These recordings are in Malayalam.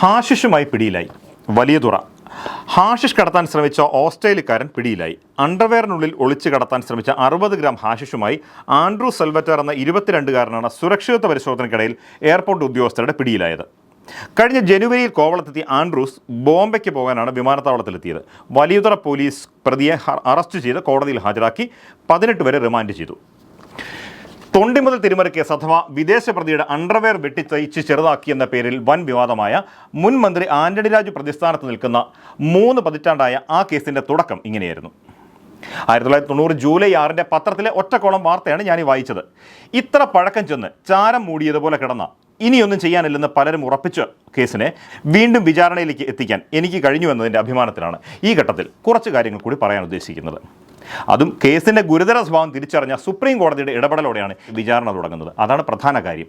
ഹാഷിഷുമായി പിടിയിലായി. വലിയ തുറ. ഹാഷിഷ് കടത്താൻ ശ്രമിച്ച ഓസ്ട്രേലിയക്കാരൻ പിടിയിലായി. അണ്ടർവെയറിനുള്ളിൽ ഒളിച്ചു കടത്താൻ ശ്രമിച്ച അറുപത് ഗ്രാം ഹാഷിഷുമായി ആൻഡ്രൂ സെൽവറ്റർ എന്ന ഇരുപത്തിരണ്ടുകാരനാണ് സുരക്ഷിതത്വ പരിശോധനയ്ക്കിടയിൽ എയർപോർട്ട് ഉദ്യോഗസ്ഥരുടെ പിടിയിലായത്. കഴിഞ്ഞ ജനുവരിയിൽ കോവളത്തെത്തിയ ആൻഡ്രൂസ് ബോംബെക്ക് പോകാനാണ് വിമാനത്താവളത്തിലെത്തിയത്. വലിയതുറ പോലീസ് പ്രതിയെ അറസ്റ്റ് ചെയ്ത് കോടതിയിൽ ഹാജരാക്കി പതിനെട്ട് വരെ റിമാൻഡ് ചെയ്തു. തൊണ്ടി മുതൽ തിരുമറി കേസ് അഥവാ വിദേശ പ്രതിയുടെ അണ്ടർവെയർ വെട്ടിത്തയ്ച്ച് ചെറുതാക്കിയെന്ന പേരിൽ വൻ വിവാദമായ മുൻ മന്ത്രി ആന്റണി രാജു പ്രതിസ്ഥാനത്ത് നിൽക്കുന്ന മൂന്ന് പതിറ്റാണ്ടായ ആ കേസിന്റെ തുടക്കം ഇങ്ങനെയായിരുന്നു. ആയിരത്തി തൊള്ളായിരത്തി തൊണ്ണൂറ് ജൂലൈ ആറിന്റെ പത്രത്തിലെ ഒറ്റക്കോളം വാർത്തയാണ് ഞാൻ ഈ വായിച്ചത്. ഇത്ര പഴക്കം ചെന്ന് ചാരം മൂടിയതുപോലെ കിടന്ന ഇനിയൊന്നും ചെയ്യാനില്ലെന്ന് പലരും ഉറപ്പിച്ച കേസിനെ വീണ്ടും വിചാരണയിലേക്ക് എത്തിക്കാൻ എനിക്ക് കഴിഞ്ഞു എന്നതിന്റെ അഭിമാനത്തിലാണ് ഈ ഘട്ടത്തിൽ കുറച്ച് കാര്യങ്ങൾ കൂടി പറയാൻ ഉദ്ദേശിക്കുന്നത്. അതും കേസിന്റെ ഗുരുതര സ്വഭാവം തിരിച്ചറിഞ്ഞ സുപ്രീം കോടതിയുടെ ഇടപെടലോടെയാണ് വിചാരണ തുടങ്ങുന്നത്. അതാണ് പ്രധാന കാര്യം.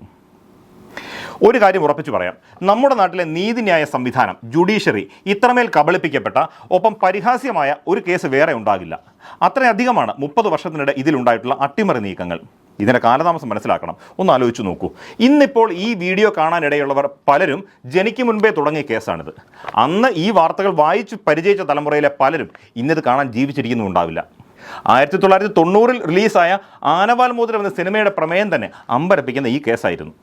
ഒരു കാര്യം ഉറപ്പിച്ചു പറയാം. നമ്മുടെ നാട്ടിലെ നീതിന്യായ സംവിധാനം ജുഡീഷ്യറി ഇത്രമേൽ കബളിപ്പിക്കപ്പെട്ട ഒപ്പം പരിഹാസ്യമായ ഒരു കേസ് വേറെ ഉണ്ടാകില്ല. അത്രയധികമാണ് മുപ്പത് വർഷത്തിനിടെ ഇതിലുണ്ടായിട്ടുള്ള അട്ടിമറി നീക്കങ്ങൾ. ഇതിന്റെ കാലതാമസം മനസ്സിലാക്കണം. ഒന്ന് ആലോചിച്ച് നോക്കൂ. ഇന്നിപ്പോൾ ഈ വീഡിയോ കാണാനിടയുള്ളവർ പലരും ജനിക്ക് മുൻപേ തുടങ്ങിയ കേസാണിത്. അന്ന് ഈ വാർത്തകൾ വായിച്ച് പരിചയിച്ച തലമുറയിലെ പലരും ഇന്നത് കാണാൻ ജീവിച്ചിരിക്കുന്നുണ്ടാവില്ല ആയിരത്തി തൊള്ളായിരത്തി തൊണ്ണൂറിൽ റിലീസായ ആനവാൽ മോതിരം എന്ന സിനിമയുടെ പ്രമേയം തന്നെ അമ്പരപ്പിക്കുന്ന ഈ കേസായിരുന്നു.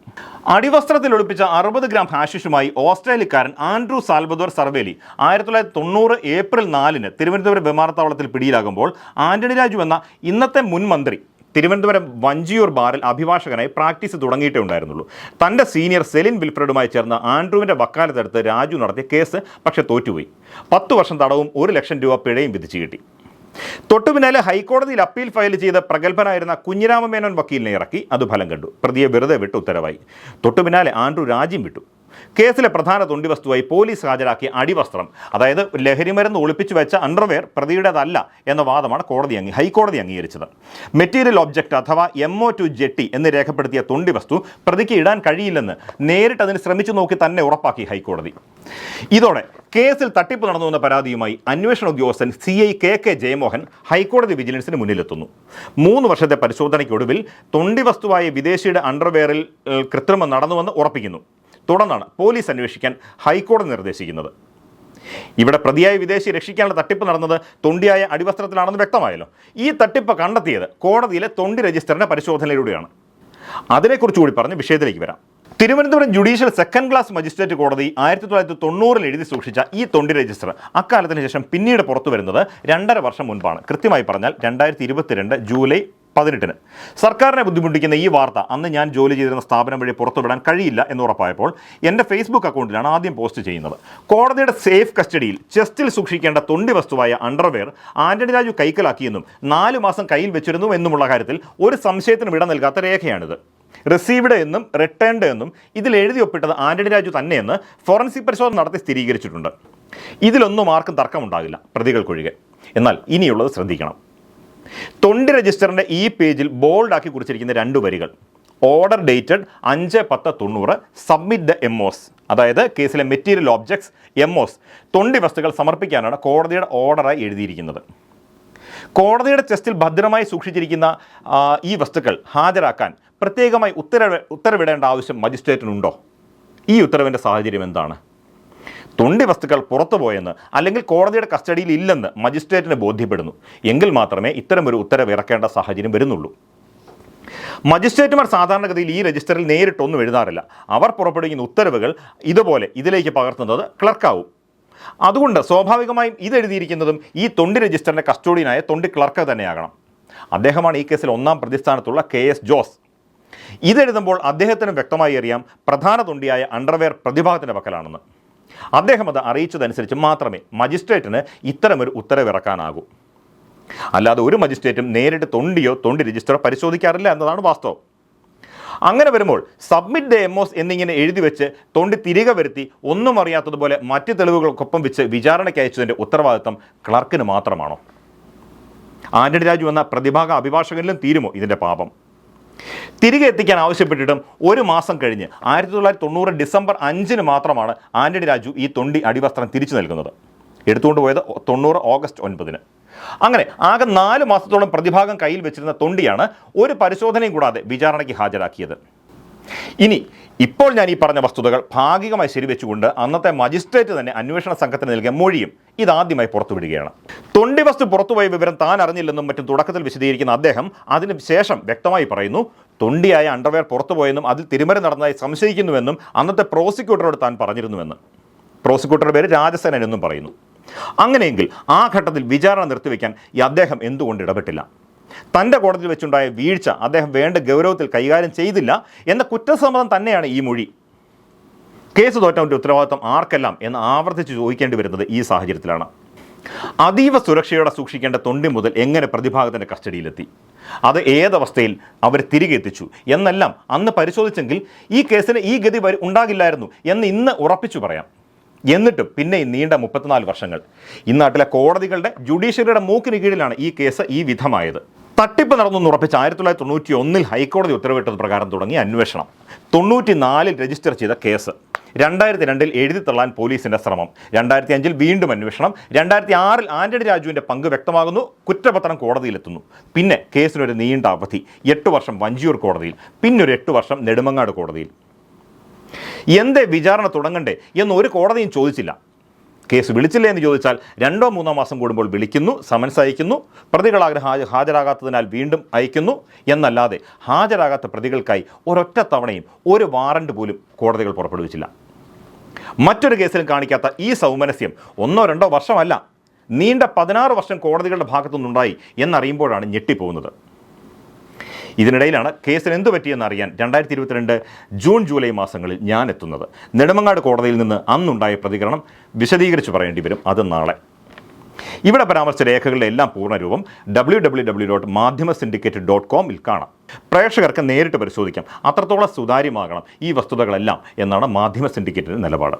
അടിവസ്ത്രത്തിൽ ഒളിപ്പിച്ച അറുപത് ഗ്രാം ഹാഷിഷുമായി ഓസ്ട്രേലിയക്കാരൻ ആൻഡ്രൂ സാൽബദോർ സർവേലി ആയിരത്തി തൊള്ളായിരത്തി തൊണ്ണൂറ് ഏപ്രിൽ നാലിന് തിരുവനന്തപുരം വിമാനത്താവളത്തിൽ പിടിയിലാകുമ്പോൾ ആന്റണി രാജു എന്ന ഇന്നത്തെ മുൻ മന്ത്രി തിരുവനന്തപുരം വഞ്ചിയൂർ ബാറിൽ അഭിഭാഷകനായി പ്രാക്ടീസ് തുടങ്ങിയിട്ടേ ഉണ്ടായിരുന്നുള്ളൂ. തന്റെ സീനിയർ സെലിൻ വിൽഫ്രഡുമായി ചേർന്ന് ആൻഡ്രൂവിന്റെ വക്കാലത്തെടുത്ത് രാജു നടത്തിയ കേസ് പക്ഷേ തോറ്റുപോയി. പത്ത് വർഷം തടവും ഒരു ലക്ഷം രൂപ പിഴയും വിധിച്ചു കിട്ടി. തൊട്ടു പിന്നാലെ ഹൈക്കോടതിയിൽ അപ്പീൽ ഫയൽ ചെയ്ത പ്രഗത്ഭനായിരുന്ന കുഞ്ഞിരാമമേനോൻ വക്കീലിനെ ഇറക്കി. അത് ഫലം കണ്ടു. പ്രതിയെ വെറുതെ വിട്ട് ഉത്തരവായി. തൊട്ടു പിന്നാലെ ആൻഡ്രു രാജ്യം വിട്ടു. കേസിലെ പ്രധാന തൊണ്ടി വസ്തുവായി പോലീസ് ഹാജരാക്കിയ അടിവസ്ത്രം അതായത് ലഹരിമരുന്ന് ഒളിപ്പിച്ചു വെച്ച അണ്ടർവെയർ പ്രതിയുടേതല്ല എന്ന വാദമാണ് കോടതി അംഗീ ഹൈക്കോടതി അംഗീകരിച്ചത്. മെറ്റീരിയൽ ഒബ്ജക്റ്റ് അഥവാ എം ഒ ടു ജെട്ടി എന്ന് രേഖപ്പെടുത്തിയ തൊണ്ടി വസ്തു പ്രതിക്ക് ഇടാൻ കഴിയില്ലെന്ന് നേരിട്ട് അതിന് ശ്രമിച്ചു നോക്കി തന്നെ ഉറപ്പാക്കി ഹൈക്കോടതി. ഇതോടെ കേസിൽ തട്ടിപ്പ് നടന്നുവെന്ന പരാതിയുമായി അന്വേഷണ ഉദ്യോഗസ്ഥൻ C I K K Jayamohan ഹൈക്കോടതി വിജിലൻസിന് മുന്നിലെത്തുന്നു. മൂന്ന് വർഷത്തെ പരിശോധനയ്ക്കൊടുവിൽ തൊണ്ടി വസ്തുവായ വിദേശിയുടെ അണ്ടർവെയറിൽ കൃത്രിമം നടന്നുവെന്ന് ഉറപ്പിക്കുന്നു. തുടർന്നാണ് പോലീസ് അന്വേഷിക്കാൻ ഹൈക്കോടതി നിർദ്ദേശിക്കുന്നത്. ഇവിടെ പ്രതിയായ വിദേശി രക്ഷിക്കാനുള്ള തട്ടിപ്പ് നടന്നത് തൊണ്ടിയായ അടിവസ്ത്രത്തിലാണെന്ന് വ്യക്തമായല്ലോ. ഈ തട്ടിപ്പ് കണ്ടെത്തിയത് കോടതിയിലെ തൊണ്ടി രജിസ്റ്ററിന്റെ പരിശോധനയിലൂടെയാണ്. അതിനെക്കുറിച്ച് കൂടി പറഞ്ഞ് വിഷയത്തിലേക്ക് വരാം. Thiruvananthapuram judicial second class magistrate കോടതി ആയിരത്തി തൊള്ളായിരത്തി തൊണ്ണൂറിൽ എഴുതി സൂക്ഷിച്ച ഈ തൊണ്ടി രജിസ്റ്റർ അക്കാലത്തിന് ശേഷം പിന്നീട് പുറത്തു വരുന്നത് രണ്ടര വർഷം മുൻപാണ്. കൃത്യമായി പറഞ്ഞാൽ രണ്ടായിരത്തി ഇരുപത്തിരണ്ട് ജൂലൈ പതിനെട്ടിന്. സർക്കാരിനെ ബുദ്ധിമുട്ടിക്കുന്ന ഈ വാർത്ത അന്ന് ഞാൻ ജോലി ചെയ്തിരുന്ന സ്ഥാപനം വഴി പുറത്തുവിടാൻ കഴിയില്ല എന്ന് ഉറപ്പായപ്പോൾ എന്റെ ഫേസ്ബുക്ക് അക്കൗണ്ടിലാണ് ആദ്യം പോസ്റ്റ് ചെയ്യുന്നത്. കോടതിയുടെ സേഫ് കസ്റ്റഡിയിൽ ചെസ്റ്റിൽ സൂക്ഷിക്കേണ്ട തൊണ്ടി വസ്തുവായ അണ്ടർവെയർ ആന്റണി രാജു കൈക്കലാക്കിയെന്നും നാലു മാസം കയ്യിൽ വെച്ചിരുന്നു എന്നുമുള്ള കാര്യത്തിൽ ഒരു സംശയത്തിനും ഇട നൽകാത്ത രേഖയാണിത്. റിസീവ്ഡ് എന്നും റിട്ടേൺഡ് എന്നും ഇതിൽ എഴുതി ഒപ്പിട്ടത് ആന്റണി രാജു തന്നെയെന്ന് ഫോറൻസിക് പരിശോധന നടത്തി സ്ഥിരീകരിച്ചിട്ടുണ്ട്. ഇതിലൊന്നും ആർക്കും തർക്കമുണ്ടാകില്ല പ്രതികൾക്കൊഴികെ. എന്നാൽ ഇനിയുള്ളത് ശ്രദ്ധിക്കണം. തൊണ്ടി രജിസ്റ്ററിന്റെ ഈ പേജിൽ ബോൾഡാക്കി കുറിച്ചിരിക്കുന്ന രണ്ട് വരികൾ. ഓർഡർ ഡേറ്റഡ് അഞ്ച് പത്ത് തൊണ്ണൂറ് സബ്മിറ്റ് ദ എം എംഒസ് അതായത് കേസിലെ മെറ്റീരിയൽ ഓബ്ജക്ട്സ് എംഒസ് തൊണ്ടി വസ്തുക്കൾ സമർപ്പിക്കാനാണ് കോടതിയുടെ ഓർഡറായി എഴുതിയിരിക്കുന്നത്. കോടതിയുടെ ചെസ്റ്റിൽ ഭദ്രമായി സൂക്ഷിച്ചിരിക്കുന്ന ഈ വസ്തുക്കൾ ഹാജരാക്കാൻ പ്രത്യേകമായി ഉത്തരവ് ഉത്തരവിടേണ്ട ആവശ്യം മജിസ്ട്രേറ്റിനുണ്ടോ? ഈ ഉത്തരവിന്റെ സാഹചര്യം എന്താണ്? തൊണ്ടി വസ്തുക്കൾ പുറത്തുപോയെന്ന് അല്ലെങ്കിൽ കോടതിയുടെ കസ്റ്റഡിയിൽ ഇല്ലെന്ന് മജിസ്ട്രേറ്റിന് ബോധ്യപ്പെടുന്നു. എങ്കിൽ മാത്രമേ ഇത്തരമൊരു ഉത്തരവ് ഇറക്കേണ്ട സാഹചര്യം വരുന്നുള്ളൂ. മജിസ്ട്രേറ്റുമാർ സാധാരണഗതിയിൽ ഈ രജിസ്റ്ററിൽ നേരിട്ടൊന്നും എഴുതാറില്ല. അവർ പുറപ്പെടുവിക്കുന്ന ഉത്തരവുകൾ ഇതുപോലെ ഇതിലേക്ക് പകർത്തുന്നത് ക്ലർക്കാവും. അതുകൊണ്ട് സ്വാഭാവികമായും ഇതെഴുതിയിരിക്കുന്നതും ഈ തൊണ്ടി രജിസ്റ്ററിന്റെ കസ്റ്റോഡിയനായ തൊണ്ടി ക്ലർക്ക് തന്നെയാകണം. അദ്ദേഹമാണ് ഈ കേസിൽ ഒന്നാം പ്രതിസ്ഥാനത്തുള്ള കെ എസ് ജോസ്. ഇതെഴുതുമ്പോൾ അദ്ദേഹത്തിന് വ്യക്തമായി അറിയാം പ്രധാന തൊണ്ടിയായ അണ്ടർവെയർ പ്രതിഭാഗത്തിന്റെ പക്കലാണെന്ന്. അദ്ദേഹം അത് അറിയിച്ചതനുസരിച്ച് മാത്രമേ മജിസ്ട്രേറ്റിന് ഇത്തരമൊരു ഉത്തരവിറക്കാനാകൂ അല്ലാതെ ഒരു മജിസ്ട്രേറ്റും നേരിട്ട് തൊണ്ടിയോ തൊണ്ടി രജിസ്റ്ററോ പരിശോധിക്കാറില്ല എന്നതാണ് വാസ്തവം. അങ്ങനെ വരുമ്പോൾ സബ്മിറ്റ് ദ എംഒസ് എന്നിങ്ങനെ എഴുതി വെച്ച് തൊണ്ടി തിരികെ വരുത്തി ഒന്നും അറിയാത്തതുപോലെ മറ്റ് തെളിവുകൾക്കൊപ്പം വെച്ച് വിചാരണയ്ക്ക് അയച്ചതിന്റെ ഉത്തരവാദിത്തം ക്ലർക്കിന് മാത്രമാണോ? ആന്റണി രാജു എന്ന പ്രതിഭാഗ അഭിഭാഷകനിലും തീരുമോ ഇതിന്റെ പാപം? തിരികെ എത്തിക്കാൻ ആവശ്യപ്പെട്ടിട്ടും ഒരു മാസം കഴിഞ്ഞ് ആയിരത്തി തൊള്ളായിരത്തി തൊണ്ണൂറ് ഡിസംബർ അഞ്ചിന് മാത്രമാണ് ആന്റണി രാജു ഈ തൊണ്ടി അടിവസ്ത്രം തിരിച്ചു നൽകുന്നത്. എടുത്തുകൊണ്ട് പോയത് തൊണ്ണൂറ് ഓഗസ്റ്റ് ഒൻപതിന്. അങ്ങനെ ആകെ നാല് മാസത്തോളം പ്രതിഭാഗം കയ്യിൽ വെച്ചിരുന്ന തൊണ്ടിയാണ് ഒരു പരിശോധനയും കൂടാതെ വിചാരണയ്ക്ക് ഹാജരാക്കിയത്. ഇനി ഇപ്പോൾ ഞാൻ ഈ പറഞ്ഞ വസ്തുതകൾ ഭാഗികമായി ശരിവെച്ചുകൊണ്ട് അന്നത്തെ മജിസ്ട്രേറ്റ് തന്നെ അന്വേഷണ സംഘത്തിന് നൽകിയ മൊഴിയും ഇതാദ്യമായി പുറത്തുവിടുകയാണ്. തൊണ്ടി വസ്തു പുറത്തുപോയ വിവരം താൻ അറിഞ്ഞില്ലെന്നും മറ്റും തുടക്കത്തിൽ വിശദീകരിക്കുന്ന അദ്ദേഹം അതിന് ശേഷം വ്യക്തമായി പറയുന്നു തൊണ്ടിയായ അണ്ടർവെയർ പുറത്തുപോയെന്നും അതിൽ തിരുമരം നടന്നതായി സംശയിക്കുന്നുവെന്നും അന്നത്തെ പ്രോസിക്യൂട്ടറോട് താൻ പറഞ്ഞിരുന്നുവെന്ന്. പ്രോസിക്യൂട്ടറുടെ പേര് രാജസേനൻ എന്നും പറയുന്നു. അങ്ങനെയെങ്കിൽ ആ ഘട്ടത്തിൽ വിചാരണ നിർത്തിവെക്കാൻ ഈ അദ്ദേഹം എന്തുകൊണ്ട് ഇടപെട്ടില്ല? തന്റെ കോടതിയിൽ വെച്ചുണ്ടായ വീഴ്ച അദ്ദേഹം വേണ്ട ഗൗരവത്തിൽ കൈകാര്യം ചെയ്തില്ല എന്ന കുറ്റസമ്മതം തന്നെയാണ് ഈ മൊഴി. കേസ് തോറ്റവന്റെ ഉത്തരവാദിത്വം ആർക്കെല്ലാം എന്ന് ആവർത്തിച്ച് ചോദിക്കേണ്ടി വരുന്നത് ഈ സാഹചര്യത്തിലാണ്. അതീവ സുരക്ഷയോടെ സൂക്ഷിക്കേണ്ട തൊണ്ടി മുതൽ എങ്ങനെ പ്രതിഭാഗത്തിന്റെ കസ്റ്റഡിയിലെത്തി? അത് ഏതവസ്ഥയിൽ അവർ തിരികെ എത്തിച്ചു? എന്നെല്ലാം അന്ന് പരിശോധിച്ചെങ്കിൽ ഈ കേസിന് ഈ ഗതി ഉണ്ടാകില്ലായിരുന്നു എന്ന് ഇന്ന് ഉറപ്പിച്ചു പറയാം. എന്നിട്ടും പിന്നെ ഈ നീണ്ട മുപ്പത്തിനാല് വർഷങ്ങൾ. ഈ നാട്ടിലെ കോടതികളുടെ ജുഡീഷ്യറിയുടെ മൂക്കിന് കീഴിലാണ് ഈ കേസ് ഈ വിധമായത്. തട്ടിപ്പ് നടന്നു ഉറപ്പിച്ച് ആയിരത്തി തൊള്ളായിരത്തി തൊണ്ണൂറ്റി ഒന്നിൽ ഹൈക്കോടതി ഉത്തരവിട്ടത് പ്രകാരം തുടങ്ങി അന്വേഷണം. തൊണ്ണൂറ്റി നാലിൽ രജിസ്റ്റർ ചെയ്ത കേസ്. രണ്ടായിരത്തി രണ്ടിൽ എഴുതി തള്ളാൻ പോലീസിന്റെ ശ്രമം. രണ്ടായിരത്തി അഞ്ചിൽ വീണ്ടും അന്വേഷണം. രണ്ടായിരത്തി ആറിൽ ആന്റണി രാജുവിന്റെ പങ്ക് വ്യക്തമാകുന്നു. കുറ്റപത്രം കോടതിയിലെത്തുന്നു. പിന്നെ കേസിനൊരു നീണ്ട അവധി. എട്ട് വർഷം വഞ്ചിയൂർ കോടതിയിൽ. പിന്നൊരു എട്ട് വർഷം നെടുമങ്ങാട് കോടതിയിൽ. എന്തേ വിചാരണ തുടങ്ങണ്ടേ എന്ന് ഒരു കോടതിയും ചോദിച്ചില്ല. കേസ് വിളിച്ചില്ലേ എന്ന് ചോദിച്ചാൽ രണ്ടോ മൂന്നോ മാസം കൂടുമ്പോൾ വിളിക്കുന്നു സമൻസ് അയക്കുന്നു പ്രതികളാഗ്രഹം ഹാജ ഹാജരാകാത്തതിനാൽ വീണ്ടും അയക്കുന്നു എന്നല്ലാതെ ഹാജരാകാത്ത പ്രതികൾക്കായി ഒരൊറ്റ തവണയും ഒരു വാറണ്ട് പോലും കോടതികൾ പുറപ്പെടുവിച്ചില്ല. മറ്റൊരു കേസിലും കാണിക്കാത്ത ഈ സൗമനസ്യം ഒന്നോ രണ്ടോ വർഷമല്ല നീണ്ട പതിനാറ് വർഷം കോടതികളുടെ ഭാഗത്തുനിന്നുണ്ടായി എന്നറിയുമ്പോഴാണ് ഞെട്ടിപ്പോകുന്നത്. ഇതിനിടയിലാണ് കേസിന് എന്തു പറ്റിയെന്ന് അറിയാൻ രണ്ടായിരത്തി ഇരുപത്തിരണ്ട് ജൂൺ ജൂലൈ മാസങ്ങളിൽ ഞാൻ എത്തുന്നത്. നെടുമങ്ങാട് കോടതിയിൽ നിന്ന് അന്നുണ്ടായ പ്രതികരണം വിശദീകരിച്ച് പറയേണ്ടി വരും. അത് നാളെ. ഇവിടെ പരാമർശിച്ച രേഖകളുടെ എല്ലാം പൂർണരൂപം W W W dot Madhyama syndicate dot കോമിൽ കാണാം. പ്രേക്ഷകർക്ക് നേരിട്ട് പരിശോധിക്കാം. അത്രത്തോളം സുതാര്യമാകണം ഈ വസ്തുതകളെല്ലാം എന്നാണ് മാധ്യമ സിൻഡിക്കേറ്റിന്റെ നിലപാട്.